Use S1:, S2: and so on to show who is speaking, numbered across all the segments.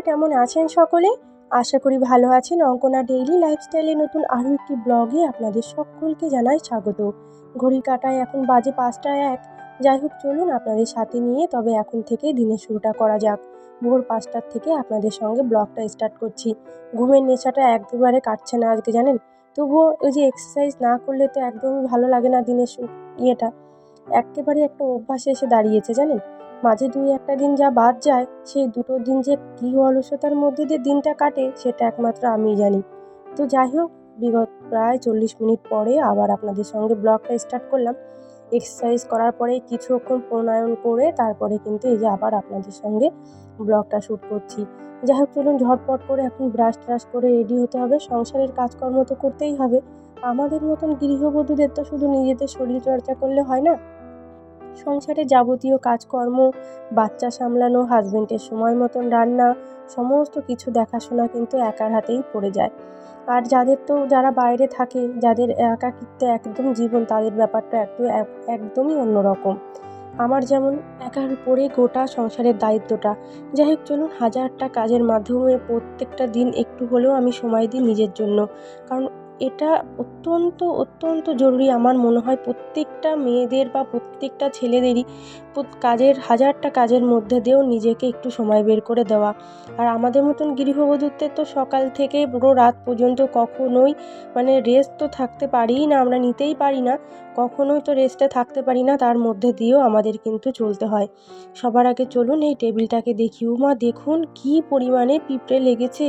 S1: কেমন আছেন সকলে? আশা করি ভালো আছেন। অঙ্কনা ডেইলি লাইফস্টাইলে নতুন আরও একটি ব্লগে আপনাদের সকলকে জানাই স্বাগত। ঘড়ি কাটায় এখন বাজে পাঁচটা এক। যাই হোক, চলুন আপনাদের সাথে নিয়ে তবে এখন থেকে দিনের শুরুটা করা যাক। ভোর পাঁচটার থেকে আপনাদের সঙ্গে ব্লগটা স্টার্ট করছি। ঘুমের নেশাটা একবারে কাটছে না আজকে, জানেন? তবুও ওই যে এক্সারসাইজ না করলে তো একদমই ভালো লাগে না দিনের ইয়েটা। একেবারে একটা অভ্যাসে এসে দাঁড়িয়েছে, জানেন? মাঝে দুই একটা দিন যা বাদ যায়, সেই দুটো দিন যে কী অলসতার মধ্যে দিয়ে দিনটা কাটে, সেটা একমাত্র আমিই জানি। তো যাই হোক, বিগত প্রায় চল্লিশ মিনিট পরে আবার আপনাদের সঙ্গে ব্লগটা স্টার্ট করলাম। এক্সারসাইজ করার পরে কিছুক্ষণ প্রণায়ন করে তারপরে কিন্তু এই যে আবার আপনাদের সঙ্গে ব্লগটা শ্যুট করছি। যাই হোক, চলুন ঝটপট করে এখন ব্রাশ ট্রাশ করে রেডি হতে হবে। সংসারের কাজকর্ম তো করতেই হবে। আমাদের মতন গৃহবধূদের তো শুধু নিজেদের শরীরচর্চা করলে হয় না? সংসারে যাবতীয় কাজকর্ম, বাচ্চা সামলানো হাজবেন্ডের সময় মতন রান্না, সমস্ত কিছু দেখাশোনা কিন্তু একার হাতেই পড়ে যায়। আর যাদের তো যারা বাইরে থাকে, যাদের একাকিত্বে একদম জীবন, তাদের ব্যাপারটা একটু এক- একদমই অন্যরকম। আমার যেমন একার উপরে গোটা সংসারের দায়িত্বটা যাই হোক চলুন হাজারটা কাজের মাধ্যমে প্রত্যেকটা দিন একটু হলেও আমি সময় দিই নিজের জন্য। কারণ এটা অত্যন্ত অত্যন্ত জরুরি। আমার মনে হয় প্রত্যেকটা মেয়েদের বা প্রত্যেকটা ছেলেদেরই কাজের, হাজারটা কাজের মধ্যে দিয়েও নিজেকে একটু সময় বের করে দেওয়া। আর আমাদের মতন গৃহবধূত্বের তো সকাল থেকে পুরো রাত পর্যন্ত কখনোই মানে রেস্ট তো থাকতে পারিই না, আমরা নিতেই পারি না। কখনোই তো রেস্টে থাকতে পারি না, তার মধ্যে দিয়েও আমাদের কিন্তু চলতে হয়। সবার আগে চলুন এই টেবিলটাকে দেখি। উমা, দেখুন কী পরিমাণে পিঁপড়ে লেগেছে।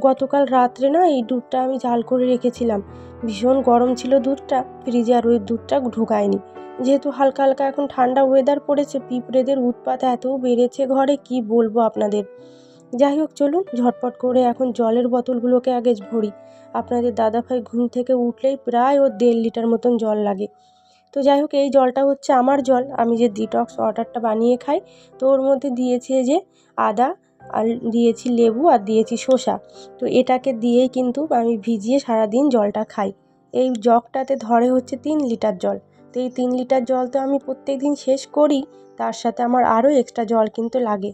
S1: গতকাল রাত্রে না এই দুধটা আমি জাল করে রেখেছিলাম। ভীষণ গরম ছিল দুধটা, ফ্রিজে আর ওই দুধটা ঢোকায়নি। যেহেতু হালকা হালকা এখন ঠান্ডা ওয়েদার পড়েছে, পিঁপড়েদের উৎপাত এত বেড়েছে ঘরে, কি বলব আপনাদের? যাই হোক, চলুন ঝটপট করে এখন জলের বোতলগুলোকে আগে ভরি। আপনাদের দাদাভাই ঘুম থেকে উঠলেই প্রায় ওর দেড় লিটার মতন জল লাগে। তো যাই হোক, এই জলটা হচ্ছে আমার জল। আমি যে ডিটক্স ওয়াটারটা বানিয়ে খাই, তো ওর মধ্যে দিয়েছি যে আদা আর দিয়েছি লেবু আর দিয়েছি শসা। তো এটাকে দিয়েই কিন্তু আমি ভিজিয়ে সারাদিন জলটা খাই। এই জগটাতে ধরে হচ্ছে তিন লিটার জল। তো এই তিন লিটার জল তো আমি প্রত্যেক দিন শেষ করি, তার সাথে আমার আরও এক্সট্রা জল কিন্তু লাগে।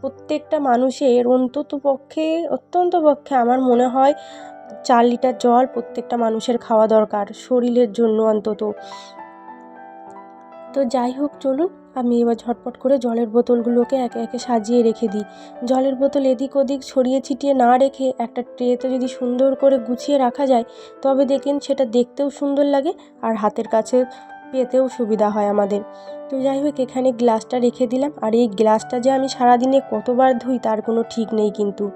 S1: প্রত্যেকটা মানুষের অন্তত পক্ষে, অত্যন্ত পক্ষে আমার মনে হয় চার লিটার জল প্রত্যেকটা মানুষের খাওয়া দরকার, শরীরের জন্য অন্তত। তো যাই হোক, চলুন আমি এবার ঝটপট করে জলের বোতলগুলোকে একে একে সাজিয়ে রেখে দিই। জলের বোতল এদিক ওদিক ছড়িয়ে ছিটিয়ে না রেখে একটা ট্রেতে যদি সুন্দর করে গুছিয়ে রাখা যায়, তবে দেখেন সেটা দেখতেও সুন্দর লাগে আর হাতের কাছে পেতেও সুবিধা হয় আমাদের। তো যাই হোক, এখানে গ্লাসটা রেখে দিলাম। আর এই গ্লাসটা যে আমি সারাদিনে কতবার ধুই তার কোনো ঠিক নেই কিন্তু।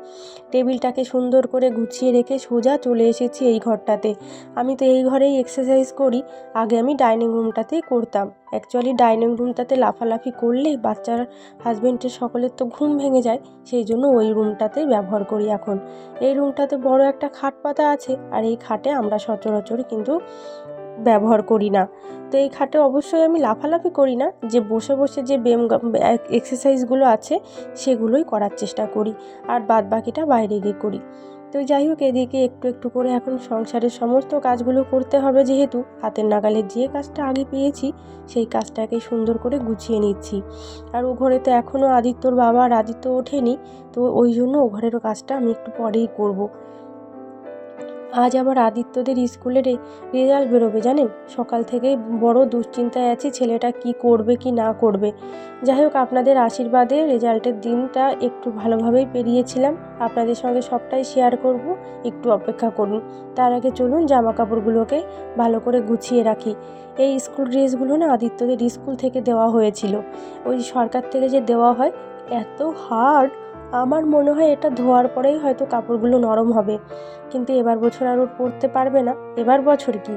S1: টেবিলটাকে সুন্দর করে গুছিয়ে রেখে সোজা চলে এসেছি এই ঘরটাতে। আমি তো এই ঘরেই এক্সারসাইজ করি। আগে আমি ডাইনিং রুমটাতেই করতাম। অ্যাকচুয়ালি ডাইনিং রুমটাতে লাফালাফি করলে বাচ্চার হাজবেন্ডের সকলের তো ঘুম ভেঙে যায়। সেই জন্য ওই রুমটাতেই ব্যবহার করি এখন। এই রুমটাতে বড় একটা খাট পাতা আছে। আর এই খাটে আমরা সচরাচর কিন্তু ব্যবহার করি না। তো এই খাটে অবশ্যই আমি লাফালাফি করি না, যে বসে বসে যে ব্যায়াম এক্সারসাইজগুলো আছে, সেগুলোই করার চেষ্টা করি আর বাদ বাকিটা বাইরে গিয়ে করি। তো যাই হোক, এদিকে একটু একটু করে এখন সংসারের সমস্ত কাজগুলো করতে হবে যেহেতু, হাতের নাগালে যে কাজটা আগে পেয়েছি, সেই কাজটাকে সুন্দর করে গুছিয়ে নিচ্ছি। আর ও ঘরে তো এখনও আদিত্যর বাবা আর আদিত্য ওঠেনি, তো ওই জন্য ও ঘরেরও কাজটা আমি একটু পরেই করব। আজ আবার আদিত্যদের স্কুলের রেজাল্ট বেরোবে, জানেন? সকাল থেকেই বড় দুশ্চিন্তায় আছি, ছেলেটা কি করবে, কি না করবে। যাই হোক, আপনাদের আশীর্বাদে রেজাল্টের দিনটা একটু ভালোভাবেই পেরিয়েছিলাম। আপনাদের সঙ্গে সবটাই শেয়ার করব, একটু অপেক্ষা করুন। তার আগে চলুন জামা কাপড়গুলোকে ভালো করে গুছিয়ে রাখি। এই স্কুল ড্রেসগুলো না আদিত্যদের স্কুল থেকে দেওয়া হয়েছিল। ওই সরকার থেকে যে দেওয়া হয়, এত হার্ড আমার মনে হয় এটা ধোয়ার পরেই হয়তো কাপড়গুলো নরম হবে। কিন্তু এবার বছর আর পরতে পারবে না। এবার বছর কি?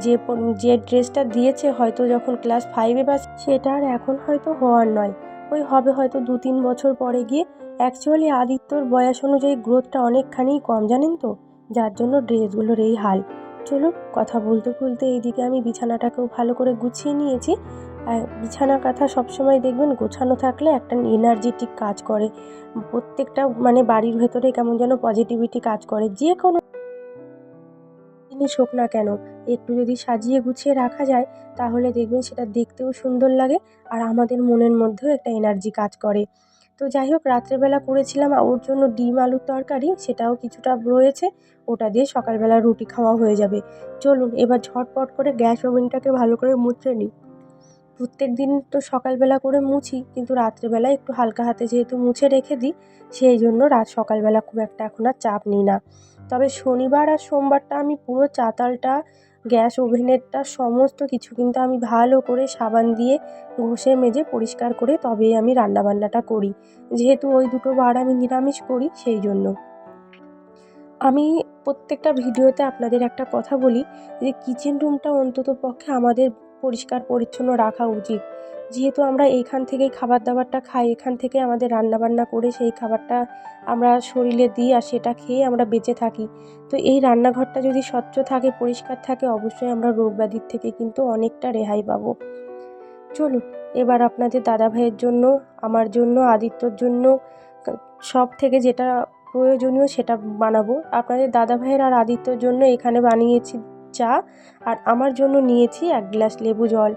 S1: যে যে ড্রেসটা দিয়েছে হয়তো যখন ক্লাস ফাইভে বা সেটা আর এখন হয়তো হওয়ার নয়। ওই হবে হয়তো দু তিন বছর পরে গিয়ে অ্যাকচুয়ালি আদিত্যর বয়স অনুযায়ী গ্রোথটা অনেকখানি কম, জানেন তো? যার জন্য ড্রেসগুলোর এই হাল। চলুন, কথা বলতে বলতে এইদিকে আমি বিছানাটাকেও ভালো করে গুছিয়ে নিয়েছি। বিছানা কাঁথা সবসময় দেখবেন গোছানো থাকলে একটা এনার্জেটিক কাজ করে। প্রত্যেকটা মানে বাড়ির ভেতরে কেমন যেন পজিটিভিটি কাজ করে। যে কোনো জিনিস হোক না কেন, একটু যদি সাজিয়ে গুছিয়ে রাখা যায়, তাহলে দেখবেন সেটা দেখতেও সুন্দর লাগে আর আমাদের মনের মধ্যেও একটা এনার্জি কাজ করে। তো যাই হোক, রাত্রেবেলা করেছিলাম, ওর জন্য ডিম আলুর তরকারি, সেটাও কিছুটা রয়েছে, ওটা দিয়ে সকালবেলা রুটি খাওয়া হয়ে যাবে। চলুন, এবার ঝটপট করে গ্যাস ওভেনটাকে ভালো করে মুছে নিই। প্রত্যেক দিন তো সকালবেলা করে মুছি, কিন্তু রাত্রেবেলা একটু হালকা হাতে যেহেতু মুছে রেখে দিই, সেই জন্য রাত সকালবেলা খুব একটা এখন আর চাপ নিই না। তবে শনিবার আর সোমবারটা আমি পুরো চাতালটা, গ্যাস ওভেনেরটা সমস্ত কিছু কিন্তু আমি ভালো করে সাবান দিয়ে ঘষে মেজে পরিষ্কার করে তবেই আমি রান্নাবান্নাটা করি। যেহেতু ওই দুটো বার আমি নিরামিষ করি, সেই জন্য। আমি প্রত্যেকটা ভিডিওতে আপনাদের একটা কথা বলি যে কিচেন রুমটা অন্তত পক্ষে আমাদের পরিষ্কার, পরিচ্ছন্ন রাখা উচিত। যেহেতু আমরা এইখান থেকেই খাবার দাবারটা খাই, এখান থেকে আমাদের রান্নাবান্না করে সেই খাবারটা আমরা শরীরে দিই আর সেটা খেয়ে আমরা বেঁচে থাকি। তো এই রান্নাঘরটা যদি স্বচ্ছ থাকে, পরিষ্কার থাকে, অবশ্যই আমরা রোগ ব্যাধির থেকে কিন্তু অনেকটা রেহাই পাবো। চলুন, এবার আপনাদের দাদা ভাইয়ের জন্য, আমার জন্য, আদিত্যর জন্য সব থেকে যেটা প্রয়োজনীয় সেটা বানাবো। আপনাদের দাদা ভাইয়ের আর আদিত্যর জন্য এখানে বানিয়েছি চা আর আমার জন্য নিয়েছি এক গ্লাস লেবু জল।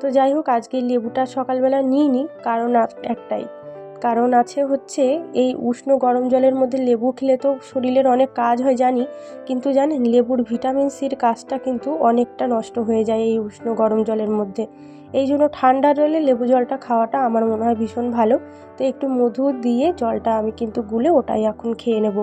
S1: তো যাই হোক আজকে লেবুটা সকালবেলা নিই নিইনি, কারণ একটাই। কারণ আছে হচ্ছে, এই উষ্ণ গরম জলের মধ্যে লেবু খেলে তো শরীরের অনেক কাজ হয় জানি, কিন্তু জানেন, লেবুর ভিটামিন সির কাজটা কিন্তু অনেকটা নষ্ট হয়ে যায় এই উষ্ণ গরম জলের মধ্যে। এই জন্য ঠান্ডা জলে লেবু জলটা খাওয়াটা আমার মনে হয় ভীষণ ভালো। তো একটু মধু দিয়ে জলটা আমি কিন্তু গুলে ওটাই এখন খেয়ে নেব।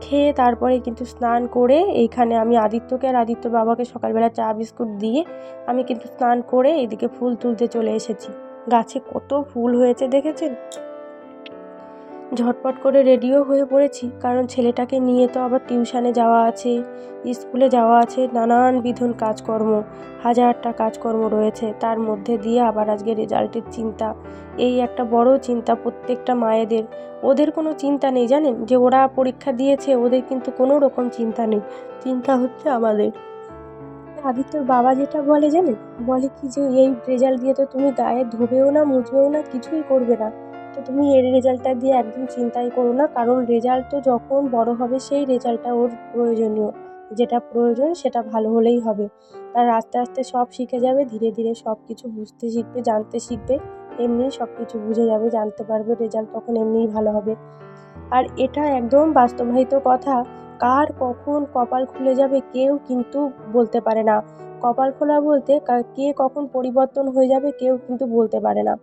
S1: খেয়ে তারপরে কিন্তু স্নান করে এইখানে আমি আদিত্যকে আর আদিত্য বাবাকে সকালবেলা চা বিস্কুট দিয়ে আমি কিন্তু স্নান করে এদিকে ফুল তুলতে চলে এসেছি। গাছে কত ফুল হয়েছে দেখেছেন? ঝটপট করে রেডিও হয়ে পড়েছি, কারণ ছেলেটাকে নিয়ে তো আবার টিউশানে যাওয়া আছে, স্কুলে যাওয়া আছে, নানান বিধুন কাজকর্ম, হাজারটা কাজকর্ম রয়েছে, তার মধ্যে দিয়ে আবার আজকে রেজাল্টের চিন্তা। এই একটা বড় চিন্তা প্রত্যেকটা মায়েদের। ওদের কোনো চিন্তা নেই জানেন? যে ওরা পরীক্ষা দিয়েছে, ওদের কিন্তু কোনো রকম চিন্তা নেই। চিন্তা হচ্ছে আমাদের। আদিত্যর বাবা যেটা বলে জানেন? বলে কি যে, এই রেজাল্ট দিয়ে তো তুমি গায়ে ধোবেও না, মুছবেও না, কিছুই করবে না। তো তুমি এর রেজাল্টটা দিয়ে একদম চিন্তাই করো না। কারণ রেজাল্ট তো যখন বড় হবে, সেই রেজাল্টটা ওর প্রয়োজনীয়। যেটা প্রয়োজন, সেটা ভালো হলেই হবে। তার আস্তে আস্তে সব শিখে যাবে, ধীরে ধীরে সব কিছু বুঝতে শিখবে, জানতে শিখবে। এমনিই সব কিছু বুঝে যাবে, জানতে পারবে, রেজাল্ট তখন এমনিই ভালো হবে। আর এটা একদম বাস্তবায়িত কথা। কার কখন কপাল খুলে যাবে, কেউ কিন্তু বলতে পারে না। কপাল খোলা বলতে কে কখন পরিবর্তন হয়ে যাবে, কেউ কিন্তু বলতে পারে না।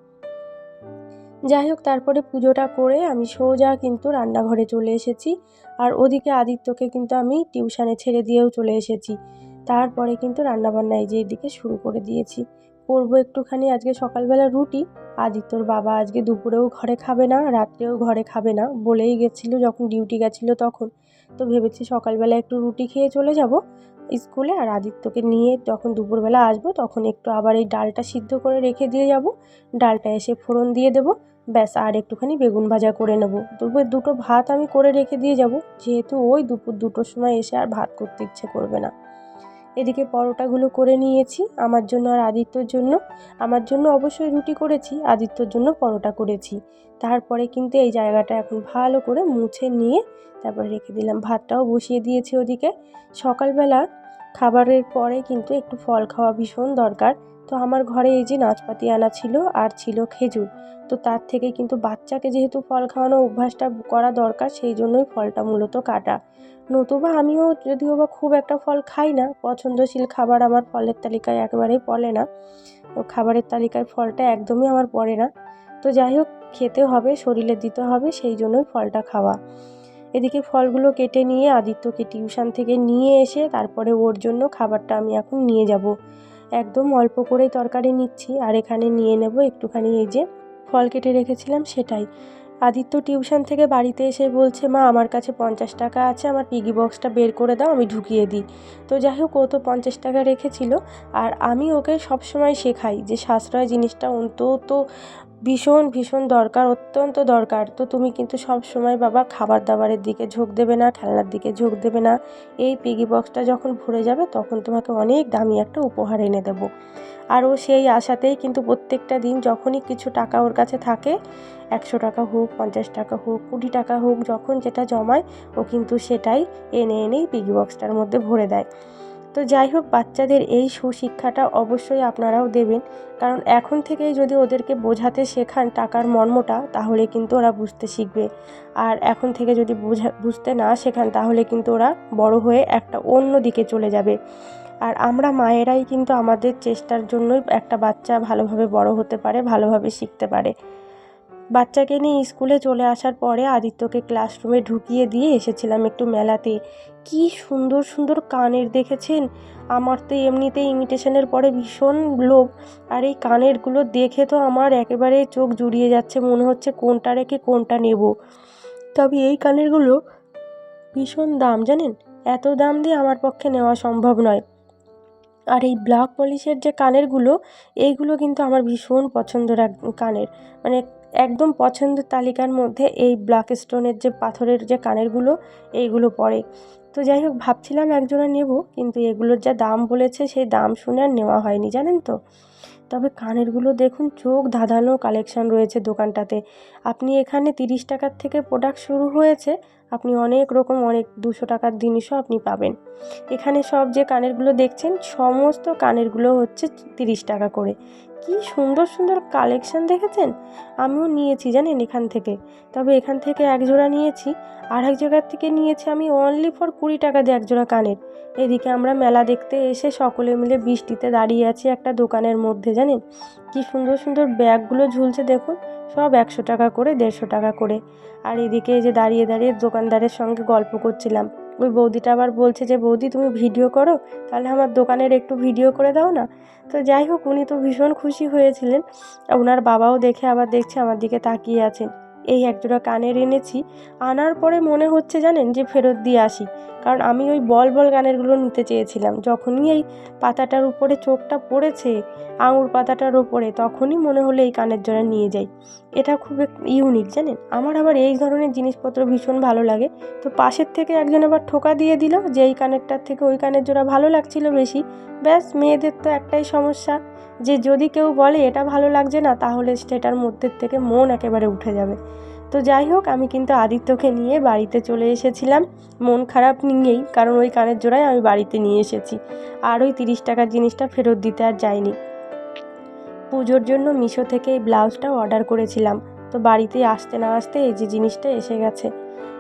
S1: যাই হোক, তারপরে পুজোটা করে আমি সোজা কিন্তু রান্নাঘরে চলে এসেছি। আর ওদিকে আদিত্যকে কিন্তু আমি টিউশানে ছেড়ে দিয়েও চলে এসেছি। তারপরে কিন্তু রান্নাবান্না এই যে এদিকে শুরু করে দিয়েছি। করব একটুখানি আজকে সকালবেলা রুটি। আদিত্যর বাবা আজকে দুপুরেও ঘরে খাবে না, রাত্রেও ঘরে খাবে না, বলেই গেছিল যখন ডিউটি গেছিল তখন। তো ভেবেছি সকালবেলা একটু রুটি খেয়ে চলে যাব। স্কুলে আর আদিত্যকে নিয়ে যখন দুপুরবেলা আসব, তখন একটু আবার এই ডালটা সিদ্ধ করে রেখে দিয়ে যাব। ডালটা এসে ফোড়ন দিয়ে দেবো। ব্যাস, আর একটুখানি বেগুন ভাজা করে নেব। দুপুর দুটো ভাত আমি করে রেখে দিয়ে যাব। যেহেতু ওই দুপুর দুটোর সময় এসে আর ভাত করতে ইচ্ছে করবে না। এদিকে পরোটাগুলো করে নিয়েছি, আমার জন্য আর আদিত্যর জন্য। আমার জন্য অবশ্যই রুটি করেছি, আদিত্যর জন্য পরোটা করেছি। তারপরে কিন্তু এই জায়গাটা এখন ভালো করে মুছে নিয়ে তারপরে রেখে দিলাম। ভাতটাও বসিয়ে দিয়েছি ওদিকে। সকালবেলা খাবারের পরে কিন্তু একটু ফল খাওয়া ভীষণ দরকার। তো আমার ঘরে এই যে নাচপাতি আনা ছিল আর ছিল খেজুর, তো তার থেকে কিন্তু বাচ্চাকে যেহেতু ফল খাওয়ানো অভ্যাসটা করা দরকার, সেই জন্যই ফলটা মূলত কাটা। নতুবা আমিও যদিও বা খুব একটা ফল খাই না, পছন্দশীল খাবার আমার ফলের তালিকায় একেবারেই পড়ে না। খাবারের তালিকায় ফলটা একদমই আমার পড়ে না। তো যাই হোক, খেতে হবে, শরীরে দিতে হবে, সেই জন্যই ফলটা খাওয়া। এদিকে ফলগুলো কেটে নিয়ে আদিত্যকে টিউশন থেকে নিয়ে এসে তারপরে ওর জন্য খাবারটা আমি এখন নিয়ে যাব। একদম অল্প করেই তরকারি নিচ্ছি আর এখানে নিয়ে নেব একটুখানি এই যে ফল কেটে রেখেছিলাম সেটাই। আদিত্য টিউশন থেকে বাড়িতে এসে বলছে, মা, আমার কাছে পঞ্চাশ টাকা আছে, আমার পিগি বক্সটা বের করে দাও, আমি ঢুকিয়ে দিই। তো যাই হোক, ও তো পঞ্চাশ টাকা রেখেছিল আর আমি ওকে সবসময় শেখাই যে সাশ্রয় জিনিসটা অন্তত ভীষণ ভীষণ দরকার, অত্যন্ত দরকার। তো তুমি কিন্তু সব সময় বাবা খাবার দাবারের দিকে ঝোঁক দেবে না, খেলনার দিকে ঝোঁক দেবে না। এই পিগি বক্সটা যখন ভরে যাবে তখন তোমাকে অনেক দামি একটা উপহার এনে দেবো। আর ও সেই আশাতেই কিন্তু প্রত্যেকটা দিন যখনই কিছু টাকা ওর কাছে থাকে, একশো টাকা হোক, পঞ্চাশ টাকা হোক, কুড়ি টাকা হোক, যখন যেটা জমায় ও কিন্তু সেটাই এনে, এনেই পিগি বক্সটার মধ্যে ভরে দেয়। তো যাই হোক, বাচ্চাদের এই সুশিক্ষাটা অবশ্যই আপনারাও দেবেন। কারণ এখন থেকেই যদি ওদেরকে বোঝাতে শেখান টাকার মর্মটা, তাহলে কিন্তু ওরা বুঝতে শিখবে। আর এখন থেকে যদি বোঝা, বুঝতে না শেখান, তাহলে কিন্তু ওরা বড় হয়ে একটা অন্য দিকে চলে যাবে। আর আমরা মায়েরাই কিন্তু আমাদের চেষ্টার জন্যই একটা বাচ্চা ভালোভাবে বড় হতে পারে, ভালোভাবে শিখতে পারে। বাচ্চাকে নিয়ে স্কুলে চলে আসার পরে আদিত্যকে ক্লাসরুমে ঢুকিয়ে দিয়ে এসেছিলাম একটু মেলাতে। কি সুন্দর সুন্দর কানের দেখেছেন? আমার তো এমনিতে ইমিটেশনের পরে ভীষণ লোভ। আর এই কানেরগুলো দেখে তো আমার একেবারে চোখ জুড়িয়ে যাচ্ছে, মনে হচ্ছে কোনটা রেখে কোনটা নেব। তবে এই কানেরগুলো ভীষণ দাম, জানেন? এত দাম দিয়ে আমার পক্ষে নেওয়া সম্ভব নয়। আর এই ব্ল্যাক পলিশের যে কানেরগুলো, এইগুলো কিন্তু আমার ভীষণ পছন্দের এক কানের। মানে একদম পছন্দের তালিকার মধ্যে এই ব্ল্যাক স্টোনের যে পাথরের যে কানেরগুলো, এইগুলো পড়ে। তো যাই হোক, ভাবছিলাম একজোড়া নেব, কিন্তু এগুলোর যা দাম বলেছে, সেই দাম শুনে আর নেওয়া হয়নি, জানেন তো? তবে কানেরগুলো দেখুন, চোখ ধাঁধানো কালেকশন রয়েছে দোকানটাতে। আপনি এখানে তিরিশ টাকার থেকে প্রোডাক্ট শুরু হয়েছে আপনি অনেক রকম, অনেক দুশো টাকার জিনিসও আপনি পাবেন। এখানে সব যে কানেরগুলো দেখছেন, সমস্ত কানেরগুলো হচ্ছে তিরিশ টাকা করে। কি সুন্দর সুন্দর কালেকশান দেখেছেন? আমিও নিয়েছি জানেন এখান থেকে। তবে এখান থেকে এক জোড়া নিয়েছি আর এক জায়গার থেকে নিয়েছি আমি অনলি ফর কুড়ি টাকা দিয়ে এক জোড়া কানের। এদিকে আমরা মেলা দেখতে এসে সকলে মিলে বৃষ্টিতে দাঁড়িয়ে আছি একটা দোকানের মধ্যে, জানেন? কি সুন্দর সুন্দর ব্যাগগুলো ঝুলছে দেখুন, সব একশো টাকা করে, দেড়শো টাকা করে। আর এদিকে যে দাঁড়িয়ে দাঁড়িয়ে দোকানদারের সঙ্গে গল্প করছিলাম। ওই বৌদিটা আবার বলছে যে, বৌদি, তুমি ভিডিও করো, তাহলে আমার দোকানের একটু ভিডিও করে দাও না? তো যাই হোক, উনি তো ভীষণ খুশি হয়েছিলেন। ওনার বাবাও দেখে আবার দেখছে, আমার দিকে তাকিয়ে আছেন এই একজোড়া কানের এনেছি। আনার পরে মনে হচ্ছে জানেন যে ফেরত দিয়ে আসি। কারণ আমি ওই বল বল গানেরগুলো নিতে চেয়েছিলাম। যখনই এই পাতাটার উপরে চোখটা পড়েছে, আঙুর পাতাটার ওপরে তখনই মনে হলো এই কানের জোড়া নিয়ে যাই। এটা খুব ইউনিক, জানেন? আমার আবার এই ধরনের জিনিসপত্র ভীষণ ভালো লাগে। তো পাশের থেকে একজন আবার ঠোকা দিয়ে দিল যে, এই কানেরটার থেকে ওই কানের জোড়া ভালো লাগছিল বেশি। ব্যাস, মেয়েদের তো একটাই সমস্যা। যে যদি কেউ বলে এটা ভালো লাগছে না, তাহলে সেটার মধ্যে থেকে মন একেবারে উঠে যাবে। তো যাই হোক, আমি কিন্তু আদিত্যকে নিয়ে বাড়িতে চলে এসেছিলাম। মন খারাপ নিয়েই, কারণ ওই কানের জোড়ায় আমি বাড়িতে নিয়ে এসেছি। আর ওই তিরিশ টাকার জিনিসটা ফেরত দিতে আর যাইনি। পুজোর জন্য মিশো থেকে এই ব্লাউজটাও অর্ডার করেছিলাম। তো বাড়িতে আসতে না আসতে এই যে জিনিসটা এসে গেছে।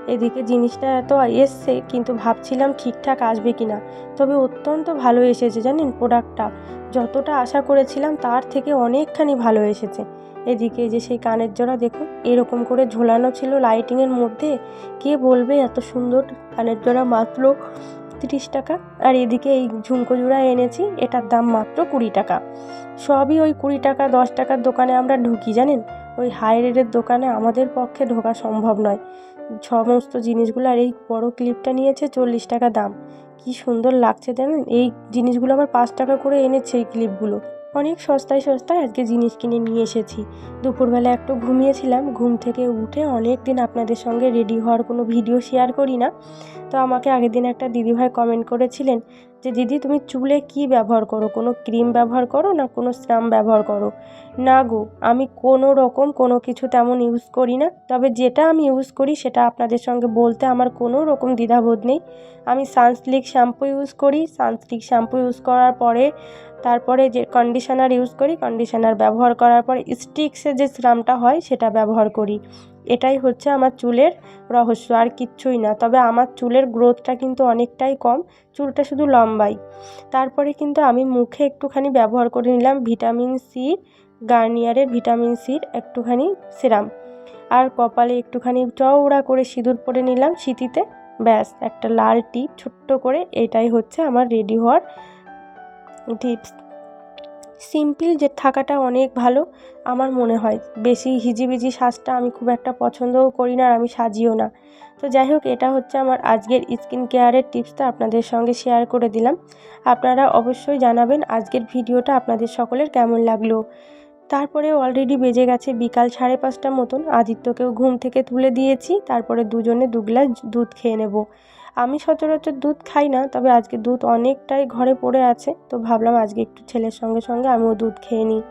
S1: এদিকে জিনিসটা এত এসছে, কিন্তু ভাবছিলাম ঠিকঠাক আসবে কি না তবে অত্যন্ত ভালো এসেছে জানেন প্রোডাক্টটা যতটা আশা করেছিলাম তার থেকে অনেকখানি ভালো এসেছে। এদিকে যে সেই কানের জোড়া দেখুন, এরকম করে ঝোলানো ছিল লাইটিংয়ের মধ্যে। কে বলবে এত সুন্দর কানের জোড়া মাত্র তিরিশ টাকা? আর এদিকে এই ঝুমকো জোড়া এনেছি, এটার দাম মাত্র কুড়ি টাকা। সবই ওই কুড়ি টাকা, দশ টাকার দোকানে আমরা ঢুকি জানেন? ওই হাই রেটের দোকানে আমাদের পক্ষে ঢোকা সম্ভব নয়। সমস্ত জিনিসগুলো আর এই বড় ক্লিপটা নিয়েছে চল্লিশ টাকা দাম। কি সুন্দর লাগছে জানেন? এই জিনিসগুলো আবার পাঁচ টাকা করে এনেছে এই ক্লিপগুলো অনেক সস্তায় সস্তায় আজকে জিনিস কিনে নিয়ে এসেছি। দুপুরবেলা একটু ঘুমিয়েছিলাম, ঘুম থেকে উঠে অনেক দিন আপনাদের সঙ্গে রেডি হওয়ার কোনো ভিডিও শেয়ার করি না। তো আমাকে আগের দিন একটা দিদিভাই কমেন্ট করেছিলেন যে, দিদি, তুমি চুলে কি ব্যবহার করো? কোনো ক্রিম ব্যবহার করো না কোনো স্নাম ব্যবহার করো? না গো, আমি কোনো রকম কোনো কিছু তেমন ইউজ করি না। তবে যেটা আমি ইউজ করি সেটা আপনাদের সঙ্গে বলতে আমার কোনো রকম দ্বিধাবোধ নেই। আমি সানস্লিক শ্যাম্পু ইউজ করি। সানস্লিক শ্যাম্পু ইউজ করার পরে, তারপরে যে কন্ডিশনার ইউজ করি কন্ডিশনার ব্যবহার করার পরে স্টিক্সের যে সিরামটা হয় সেটা ব্যবহার করি। এটাই হচ্ছে আমার চুলের রহস্য, আর কিচ্ছুই না। তবে আমার চুলের গ্রোথটা কিন্তু অনেকটাই কম। চুলটা শুধু লম্বাই। তারপরে কিন্তু আমি মুখে একটুখানি ব্যবহার করে নিলাম ভিটামিন সি গার্নিয়ারের ভিটামিন সির একটুখানি সিরাম। আর কপালে একটুখানি চওড়া করে সিঁদুর পরে নিলাম সিঁথিতে ব্যাস, একটা লাল টিপ ছোট্ট করে এটাই হচ্ছে আমার রেডি হওয়ার টিপস সিম্পল যে থাকাটা অনেক ভালো, আমার মনে হয়। বেশি হিজিবিজি সাজটা আমি খুব একটা পছন্দও করি না আর আমি সাজিও না। তো যাই হোক, এটা হচ্ছে আমার আজকের স্কিন কেয়ারের টিপসটা আপনাদের সঙ্গে শেয়ার করে দিলাম। আপনারা অবশ্যই জানাবেন আজকের ভিডিওটা আপনাদের সকলের কেমন লাগল। তারপরে অলরেডি বেজে গেছে বিকাল সাড়ে পাঁচটার মতন। আদিত্যকেও ঘুম থেকে তুলে দিয়েছি। তারপরে দুজনে দু গ্লাস দুধ খেয়ে নেব। আমি সচরাচর দুধ খাই না, তবে আজকে দুধ অনেকটাই ঘরে পড়ে আছে, তো ভাবলাম আজকে একটু ছেলের সঙ্গে সঙ্গে আমিও দুধ খেয়ে নিই।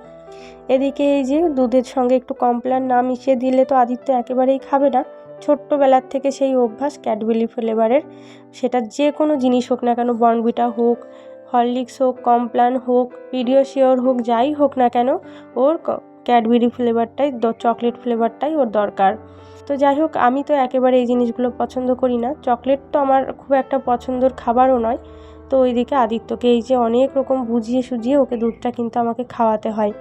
S1: এদিকে এই যে দুধের সঙ্গে একটু কমপ্ল্যান না মিশিয়ে দিলে তো আদিত্য একেবারেই খাবে না। ছোট্টবেলার থেকে সেই অভ্যাস ক্যাডবেলি ফ্লেভারের, সেটা যে কোনো জিনিস হোক না কেন বর্নভিটা হোক, হরলিক্স হোক, কমপ্লান হোক পিডিয়াশিওর হোক, যাই হোক না কেন, ওর ক্যাডবেরি ফ্লেভারটাই চকলেট ফ্লেভারটাই ওর দরকার। তো যাই হোক, আমি তো একেবারে এই জিনিসগুলো পছন্দ করি না। চকলেট তো আমার খুব একটা পছন্দর খাবারও নয়। তো ওইদিকে আদিত্যকে এই যে অনেক রকম বুঝিয়ে সুঝিয়ে ওকে দুধটা কিন্তু আমাকে খাওয়াতে হয়।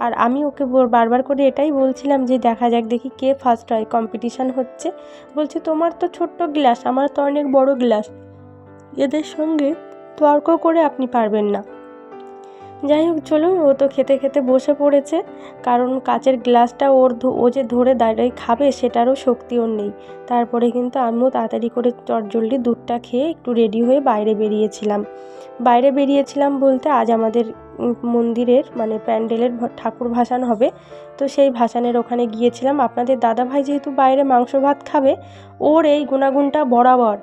S1: আর আমি ওকে বারবার করে এটাই বলছিলাম যে দেখা যাক দেখি কে ফার্স্ট হয় কম্পিটিশান হচ্ছে। বলছে, তোমার তো ছোট্ট গ্লাস, আমার তো অনেক বড় গ্লাস। এদের সঙ্গে তর্ক করে আপনি পারবেন না। যাই হোক, চলুন, ও তো খেতে খেতে বসে পড়েছে। কারণ কাচের গ্লাসটা ওর ও যে ধরে দাঁড়িয়ে খাবে, সেটারও শক্তি ওর নেই। তারপরে কিন্তু আমিও তাড়াতাড়ি করে চটজলদি দুধটা খেয়ে একটু রেডি হয়ে বাইরে বেরিয়েছিলাম। বাইরে বেরিয়েছিলাম বলতে আজ আমাদের মন্দিরের মানে প্যান্ডেলের ঠাকুর ভাসান হবে। তো সেই ভাসানের ওখানে গিয়েছিলাম। আপনাদের দাদাভাই যেহেতু বাইরে মাংস ভাত খাবে, ওর এই গুণাগুণটা বরাবর।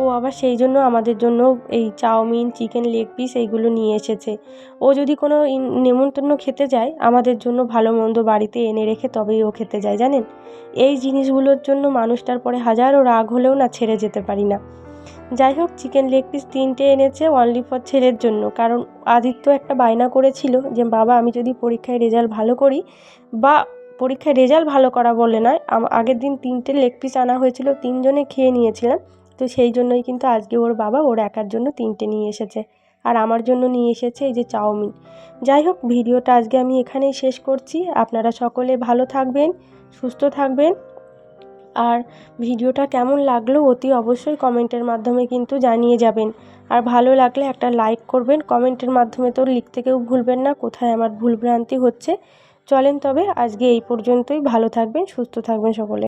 S1: ও আবার সেই জন্য আমাদের জন্য এই চাউমিন, চিকেন লেগ পিস এইগুলো নিয়ে এসেছে। ও যদি কোনো নেমন্তন্ন খেতে যায়, আমাদের জন্য ভালো মন্দ বাড়িতে এনে রেখে তবেই ও খেতে যায়, জানেন? এই জিনিসগুলোর জন্য মানুষটার পরে হাজারও রাগ হলেও না ছেড়ে যেতে পারি না। যাই হোক, চিকেন লেগ পিস তিনটে এনেছে অনলি ফর ছেলের জন্য। কারণ আদিত্য একটা বায়না করেছিল যে, বাবা, আমি যদি পরীক্ষায় রেজাল্ট ভালো করি বা পরীক্ষায় রেজাল্ট ভালো করা বলে নয় আগের দিন তিনটে লেগ পিস আনা হয়েছিল, তিনজনে খেয়ে নিয়েছিলাম। তো সেই জন্যই কিন্তু আজকে ওর বাবা ওর একার জন্য তিনটে নিয়ে এসেছে। আর আমার জন্য নিয়ে এসেছে এই যে চাউমিন। যাই হোক, ভিডিওটা আজকে আমি এখানেই শেষ করছি। আপনারা সকলে ভালো থাকবেন, সুস্থ থাকবেন। আর ভিডিওটা কেমন লাগল অতি অবশ্যই কমেন্টের মাধ্যমে কিন্তু জানিয়ে যাবেন। আর ভালো লাগলে একটা লাইক করবেন। কমেন্টের মাধ্যমে তো লিখতে কেউ ভুলবেন না, কোথায় আমার ভুলভ্রান্তি হচ্ছে। চলেন তবে আজকে এই পর্যন্তই। ভালো থাকবেন, সুস্থ থাকবেন সকলে।